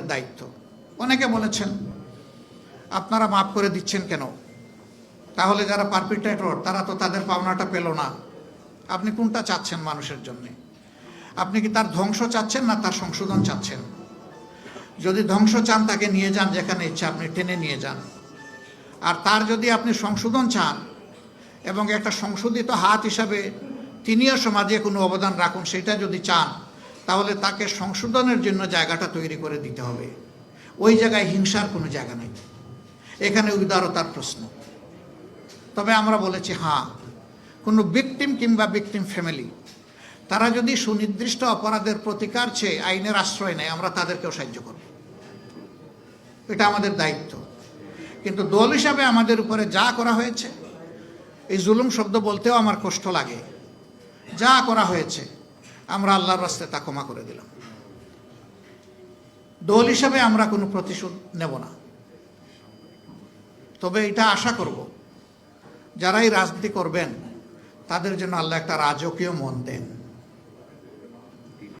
দায়িত্ব। অনেকে বলেছেন, আপনারা মাফ করে দিচ্ছেন কেন? তাহলে যারা পারপিটেটর তারা তো তাদের পাওনাটা পেল না। আপনি কোনটা চাচ্ছেন মানুষের জন্য? আপনি কি তার ধ্বংস চাচ্ছেন না তার সংশোধন চাচ্ছেন? যদি ধ্বংস চান, তাকে নিয়ে যান যেখানে ইচ্ছা, আপনি টেনে নিয়ে যান। আর তার যদি আপনি সংশোধন চান এবং একটা সংশোধিত হাত হিসাবে তিনিও সমাজে কোনো অবদান রাখুন, সেটা যদি চান তাহলে তাকে সংশোধনের জন্য জায়গাটা তৈরি করে দিতে হবে। ওই জায়গায় হিংসার কোনো জায়গা নেই। এখানে উদারতার প্রশ্ন। তবে আমরা বলেছি হ্যাঁ কোনো ভিকটিম কিংবা ভিকটিম ফ্যামিলি তারা যদি সুনির্দিষ্ট অপরাধের প্রতিকার চেয়ে আইনের আশ্রয় নেয়, আমরা তাদেরকেও সাহায্য করব। এটা আমাদের দায়িত্ব। কিন্তু দল হিসাবে আমাদের উপরে যা করা হয়েছে, এই জুলুম শব্দ বলতেও আমার কষ্ট লাগে। যা করা হয়েছে আমরা আল্লাহর রাস্তায় তা ক্ষমা করে দিলাম। দল হিসাবে আমরা কোনো প্রতিশোধ নেব না। তবে এটা আশা করব, যারাই রাজনীতি করবেন, তাদের জন্য আল্লাহ একটা রাজকীয় মন দেন।